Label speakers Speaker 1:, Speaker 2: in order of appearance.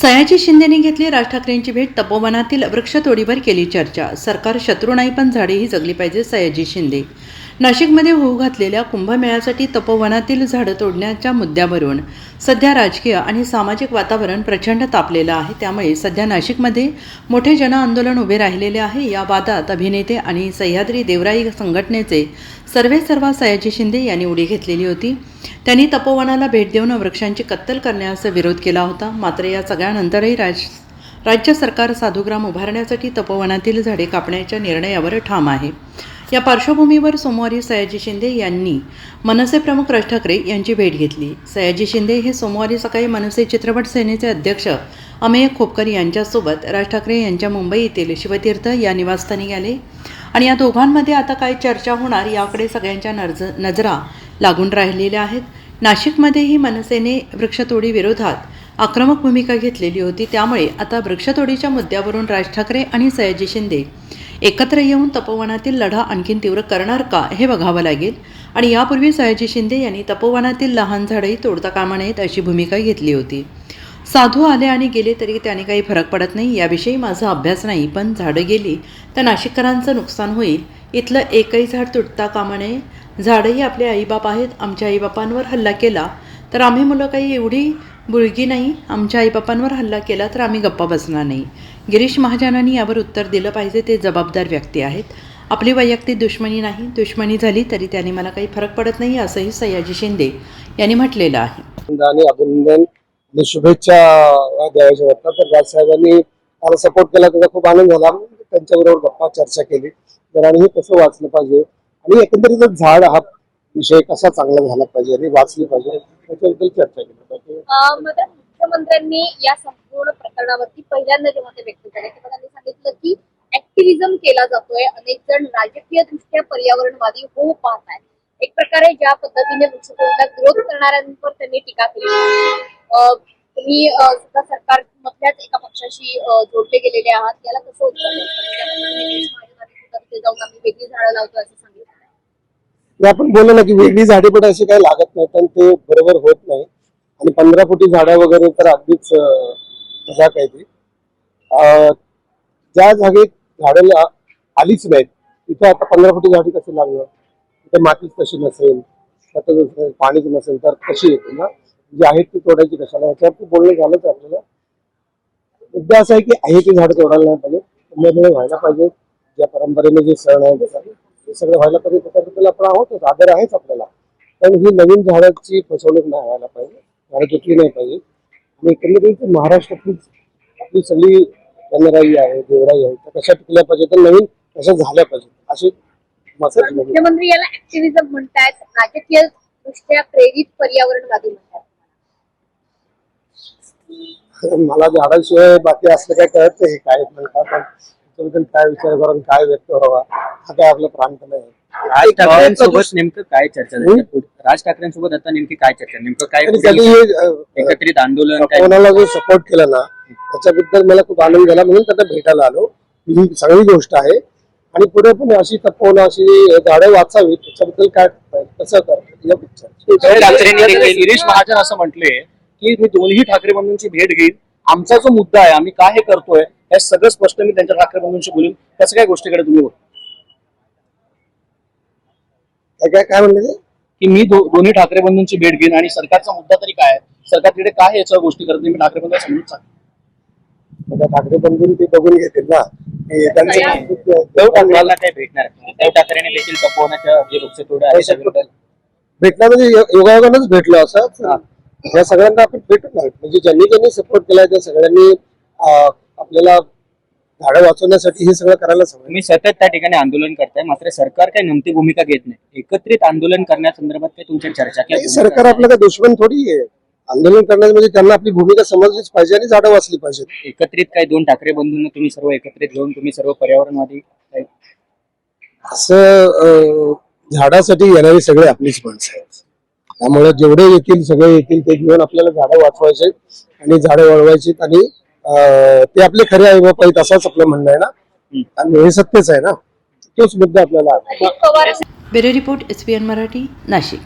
Speaker 1: सयाजी शिंदेने घेतली राज ठाकरेंची भेट तपोवनातील वृक्षतोडीवर केली चर्चा. सरकार शत्रू नाही पण झाडेही जगली पाहिजे सयाजी शिंदे. नाशिकमध्ये होऊ घातलेल्या कुंभमेळ्यासाठी तपोवनातील झाडं तोडण्याच्या मुद्द्यावरून सध्या राजकीय आणि सामाजिक वातावरण प्रचंड तापलेलं आहे. त्यामुळे सध्या नाशिकमध्ये मोठे जनआंदोलन उभे राहिलेले आहे. या वादात अभिनेते आणि सह्याद्री देवराई संघटनेचे सर्वे सर्वा सयाजी शिंदे यांनी उडी घेतलेली होती. त्यांनी तपोवनाला भेट देऊन वृक्षांची कत्तल करण्याचा विरोध केला होता. मात्र या सगळ्यानंतरही राज राज्य सरकार साधुग्राम उभारण्यासाठी तपोवनातील झाडे कापण्याच्या निर्णयावर ठाम आहे. या पार्श्वभूमीवर सोमवारी सयाजी शिंदे यांनी मनसे प्रमुख राज ठाकरे यांची भेट घेतली. सयाजी शिंदे हे सोमवारी सकाळी मनसे चित्रपट सेनेचे अध्यक्ष अमेय खोपकर यांच्यासोबत राज ठाकरे यांच्या मुंबई येथील शिवतीर्थ या निवासस्थानी गेले आणि या दोघांमध्ये आता काय चर्चा होणार याकडे सगळ्यांच्या नर्ज नजरा लागून राहिलेल्या आहेत. नाशिकमध्येही मनसेने वृक्षतोडी विरोधात आक्रमक भूमिका घेतलेली होती. त्यामुळे आता वृक्षतोडीच्या मुद्द्यावरून राज ठाकरे आणि सयाजी शिंदे एकत्र येऊन तपोवनातील लढा आणखीन तीव्र करणार का हे बघावं लागेल. आणि यापूर्वी सयाजी शिंदे यांनी तपोवनातील लहान झाडंही तोडता कामा नयेत अशी भूमिका घेतली होती. साधू आले आणि गेले तरी त्याने काही फरक पडत नाही याविषयी माझा अभ्यास नाही पण झाडं गेली तर नाशिककरांचं नुकसान होईल. इथलं एकही झाड तुटता कामा नये. झाडंही आपले आईबाप आहेत आमच्या आईबापांवर हल्ला केला तर आम्ही मुलं काही एवढी बुळगी नाही आमच्या आईबापांवर हल्ला केला तर आम्ही गप्पा बसणार नाही. गिरीश महाजनांनी यावर उत्तर दिलं पाहिजे ते जबाबदार व्यक्ती आहेत. आपली वैयक्तिक दुश्मनी नाही दुश्मनी झाली तरी त्याने मला काही फरक पडत नाही असंही सयाजी शिंदे यांनी म्हटलेलं आहे.
Speaker 2: अभिनंदन. आणि शुभेच्छा द्यायच्या वाटतात तर राजसाहेबांनी मला सपोर्ट केला त्याचा खूप आनंद झाला. त्यांच्याबरोबर गप्पा चर्चा केली. तर आणि हे कसं वाचलं पाहिजे? आणि एकंदरीतच झाड हा विषय कसा चांगला झाला पाहिजे? आणि वाचली पाहिजे? त्याच्याबद्दल चर्चा केली पाहिजे.
Speaker 3: मुख्यमंत्र्यांनी या संपूर्ण प्रकरणावरती पहिल्यांदा जेव्हा ते व्यक्त केले तेव्हा त्यांनी सांगितलं की ऍक्टिव्हिजम केला जातोय. अनेक जण राजकीय दृष्ट्या पर्यावरणवादी होऊ पाहत आहेत एक प्रकारे ज्या पद्धतीने वृक्षतोडीला विरोध करणाऱ्यांवर त्यांनी टीका केली. तुम्ही सुद्धा सरकार मधल्याच एका पक्षाशी जोडले गेलेले आहात. याला कसं उत्तर जाऊन आम्ही वेगळी झाडं लावतो असं सांगितलं.
Speaker 2: आपण बोललो ना की वेगळी झाडे पण अशी काही लागत नाही पण ते बरोबर होत नाही. आणि पंधरा फुटी झाडं वगैरे तर अगदीच मजाक आहे ती. ज्या जागेत झाडं आलीच नाहीत तिथे आता पंधरा फुटी झाडी कशी लागणार? तिथे मातीच तशी नसेल पाणीच नसेल तर कशी येते ना? जी आहेत ती तोडायची कशाला? याच्यावरती बोलणं झालंच आपल्याला. मुद्दा असा आहे की आहे ती झाड तोडायला नाही पाहिजे. पुण्यामुळे व्हायला पाहिजे. ज्या परंपरेने जे सण आहे ते सगळं व्हायला पाहिजे. त्याच्याबद्दल आपण आहोतच आदर आहेच आपल्याला. पण ही नवीन झाडाची फसवणूक नाही व्हायला पाहिजे. झाडं तुटली नाही पाहिजे. आणि एकंदरीत महाराष्ट्रातलीच आपली सगळी वनराई आहे देवराई आहे त्या कशा टिकल्या पाहिजे? तर नवीन कशा झाल्या पाहिजे? अशी
Speaker 3: मुख्यमंत्री याला ऍक्टिव्हिजम म्हणतात राजकीय दृष्ट्या प्रेरित पर्यावरणवादी म्हणतात.
Speaker 2: मला झाडाशिवाय बाकी असलं काय कळत नाही काय म्हणतात पण त्याच्याबद्दल काय विचार करून काय व्यक्त व्हावा हा काय आपला प्रांत नाही
Speaker 4: राज ठाकरेंसोबत नेमकं काय चर्चा झाली? राज ठाकरेंसोबत आता नेमकी काय चर्चा? नेमकं काय एकत्रित आंदोलन
Speaker 2: कोणाला जो सपोर्ट केला ना त्याच्याबद्दल मला खूप आनंद झाला म्हणून त्यांना भेटायला आलो. ही सगळी गोष्ट आहे. आणि पुढे पण अशी तपवणं अशी झाडं वाचावी त्याच्याबद्दल काय कसं करतात
Speaker 4: गिरीश महाजन असं म्हटले की मी दोन्ही ठाकरे बंधूंची भेट घेईन. आमचा जो मुद्दा आहे आम्ही काय हे करतोय हे सगळं स्पष्ट मी त्यांच्या ठाकरे बंधूंशी बोलून. त्याचं काय गोष्टीकडे तुम्ही बघता?
Speaker 2: काय काय म्हणले
Speaker 4: की मी दोन्ही ठाकरे बंधूंची भेट घेईन आणि सरकारचा मुद्दा तरी काय आहे? सरकार तिकडे काय याच्या गोष्टी करत नाही मी ठाकरे बंधू समजून सांग
Speaker 2: ठाकरे बंधून ते बघून घेतील ना. हे
Speaker 4: भेटणार? उद्धव ठाकरेंनी देखील तपोवनाच्या जे
Speaker 2: भेटला म्हणजे योगायोगानंच भेटलो असं? या सगळ्यांना आपण भेटत नाही म्हणजे ज्यांनी ज्यांनी सपोर्ट केलाय त्या सगळ्यांनी आपल्याला झाडं वाचवण्यासाठी हे सगळं करायला सांगितलं
Speaker 4: तुम्ही सतत त्या ठिकाणी आंदोलन करताय मात्र सरकार काही नमती भूमिका घेत नाही. एकत्रित आंदोलन करण्यासंदर्भात काही तुमच्या चर्चा
Speaker 2: नाही, सरकार आपलं काय दुश्मन थोडी आहे. आंदोलन करण्याचं म्हणजे त्यांना आपली भूमिका समजलीच पाहिजे आणि झाडं वाचली पाहिजेत.
Speaker 4: एकत्रित काही दोन ठाकरे बंधूंना तुम्ही सर्व एकत्रित घेऊन तुम्ही सर्व पर्यावरणवादी काही-
Speaker 2: असं झाडासाठी येणारी सगळे आपलीच माणसं आहेत. त्यामुळे जेवढे येतील सगळे येतील ते घेऊन आपल्याला झाडं वाचवायचे आणि झाडं वळवायची. आणि ते आपले खरे आई बाप आहेत असंच आपलं म्हणणं आहे ना. आणि हे सत्यच आहे ना. तोच मुद्दा आपल्याला
Speaker 1: bureau report S P N Marathi Nashik.